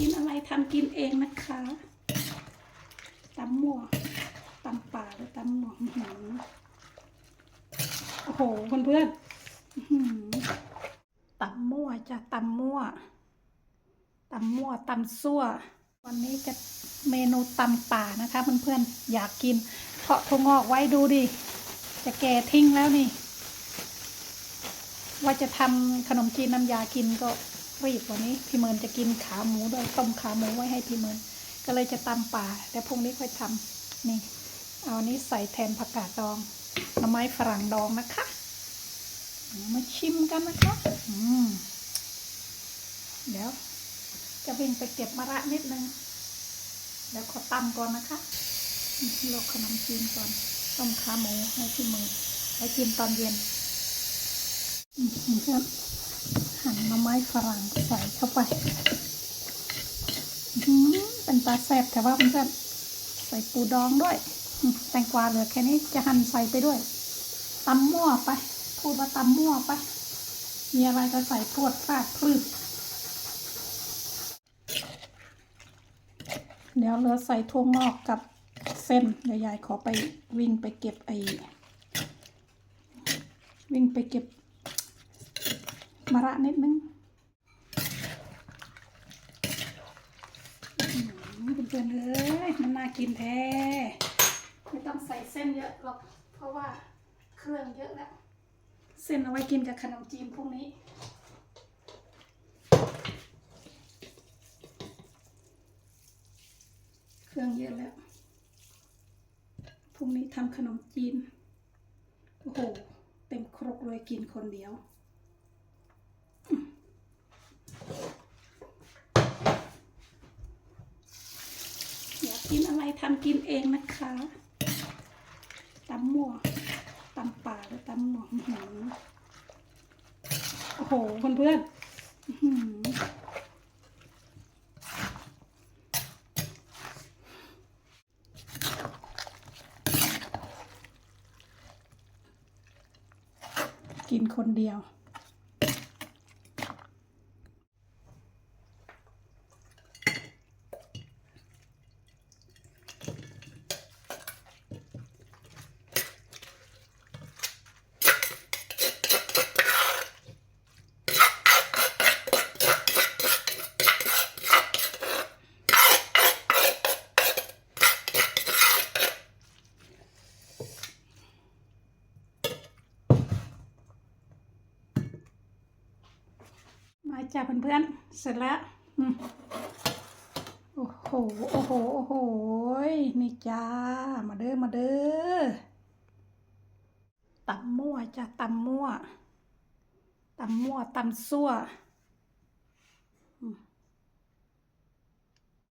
กินอะไรทำกินเองนะคะตำหมั่วตำป่าหรือตำหมวอื้อหือโอ้โหเพื่อนๆอื้อหือตำมั่วจ้ะตำมั่วตำมั่วตำซั่ว วันนี้จะเมนูตำป่านะคะเพื่อนๆอยากกินเพาะถั่วงอกไว้ดูดิ จะแก่ทิ้งแล้วนี่ ว่าจะทำขนมจีนน้ำยากินก็ รีบวันนี้พี่เมินจะกินขาหมูด้วยต้มขาหมูไว้ให้พี่เมินก็เลยจะตำป่าแต่พรุ่งนี้ค่อยทำนี่ เอาอันนี้ใส่แทนผักกาดดองหน่อไม้ฝรั่งดองนะคะมาชิมกันนะคะอืมเดี๋ยว จะวิ่งไปเก็บมะระนิดนึงเดี๋ยวขอตำก่อนนะคะลวกขนมจีนก่อนต้มขาหมูให้พี่เมินไว้กินตอนเย็นอืมครับ หั่นหน่อไม้ฝรั่งใส่เข้าไปเป็นปลาแซ่บแต่ว่าเพื่อนใส่ปูดองด้วย แตงกวาเหลือแค่นี้จะหั่นใส่ไปด้วยตำมั่วไป พูดว่าตำมั่วไป มีอะไรก็ใส่พรวดพลาดพลืดเดี๋ยวเหลือใส่ถั่วงอกกับเส้นยวยายขอไปวิ่งไปเก็บไอ้วิ่งไปเก็บ มะระนิดนึงอื้อหือเพื่อนๆเอ้ยมันน่ากินแท้ ไม่ต้องใส่เส้นเยอะหรอก เพราะว่าเครื่องเยอะแล้ว เส้นเอาไว้กินกับขนมจีนพวกนี้เครื่องเยอะแล้ว พรุ่งนี้ทำขนมจีน โอ้โห เต็มครกเลยกินคนเดียว อยา กินอะไรทำกินเองนะคะตำมั่วตำป่าหรือตำหมวอื้อหือโอ้โหเพื่อนๆอื้อหือกินคนเดียว จ้าเพื่อนๆ เสร็จแล้วโอ้โห โอ้โห โอ้โห นี่จ้า มาเด้อ มาเด้อตำมั่วจ้าตำมั่วตำมั่วตำซั่ว